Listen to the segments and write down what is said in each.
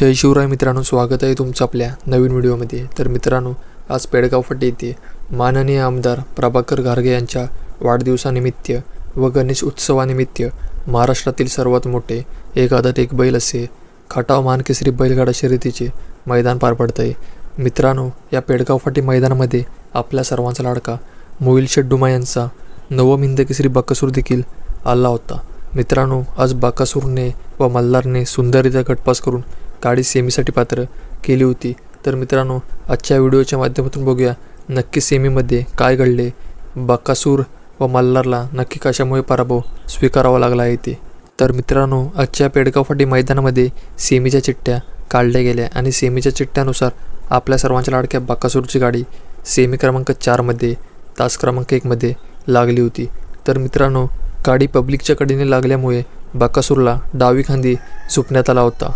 जय शिवराय मित्रांनो स्वागत आहे तुमचं आपल्या नवीन व्हिडिओमध्ये. तर मित्रांनो आज पेडगाव फाटी येथे माननीय आमदार प्रभाकर घारगे यांच्या वाढदिवसानिमित्त व गणेश उत्सवानिमित्त महाराष्ट्रातील सर्वात मोठे एक आदत एक बैल असे खटाव मानकेसरी बैलगाडा शर्यतीचे मैदान पार पडत आहे. मित्रांनो या पेडगाव फाटी मैदानामध्ये आपल्या सर्वांचा लाडका मोहिल शेड्डुमा यांचा नवम हिंदकेसरी बकासूर देखील आला होता. मित्रांनो आज बाकासूरने व मल्हारने सुंदररित्या गटपास करून गाडी सेमीसाठी पात्र केली होती. तर मित्रांनो आजच्या व्हिडिओच्या माध्यमातून बघूया नक्की सेमीमध्ये काय घडले? बाकासूर व मल्हारला नक्की कशामुळे पराभव स्वीकारावा लागला आहे ते? तर मित्रांनो आजच्या पेडगाव फाटी मैदानामध्ये सेमीच्या चिठ्ठ्या काढल्या गेल्या आणि सेमीच्या चिठ्ठ्यानुसार आपल्या सर्वांच्या लाडक्या बाकासूरची गाडी सेमी क्रमांक चारमध्ये तास क्रमांक एकमध्ये लागली होती. तर मित्रांनो गाडी पब्लिकच्या कडेने लागल्यामुळे बाकासूरला डावी खांदी झुपण्यात आला होता.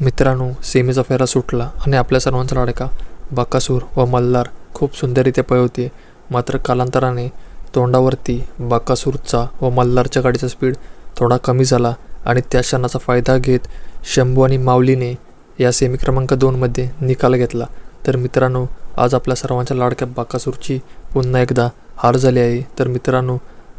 मित्रांनो सेमीचा फेरा सुटला आणि आपल्या सर्वांचा लाडका बाकासूर व मल्हार. खूप सुंदररित्या पळवते मात्र कालांतराने तोंडावरती बाकासूरचा व मल्हारच्या गाडीचा स्पीड थोडा कमी झाला आणि त्या क्षणाचा फायदा घेत शंभू आणि माऊलीने या सेमी क्रमांक दोनमध्ये निकाल घेतला. तर मित्रांनो आज आपल्या सर्वांच्या लाडक्या बाकासूरची पुन्हा एकदा हार झाली आहे. तर मित्रांनो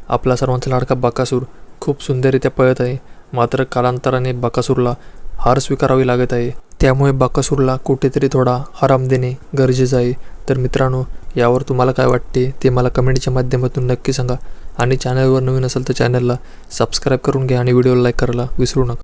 आपला सर्वांचा लाडका बाकासूर खूप सुंदररित्या पळत आहे. मात्र कालांतराने बाकासूरला हार स्वीकारावी लागत आहे. त्यामुळे बाकासूरला कुठेतरी थोडा आराम देणे गरजेचं आहे. तर मित्रांनो यावर तुम्हाला काय वाटते ते मला कमेंटच्या माध्यमातून नक्की सांगा. आणि चॅनलवर नवीन असेल तर चॅनलला सबस्क्राईब करून घ्या आणि व्हिडिओला लाईक करायला विसरू नका.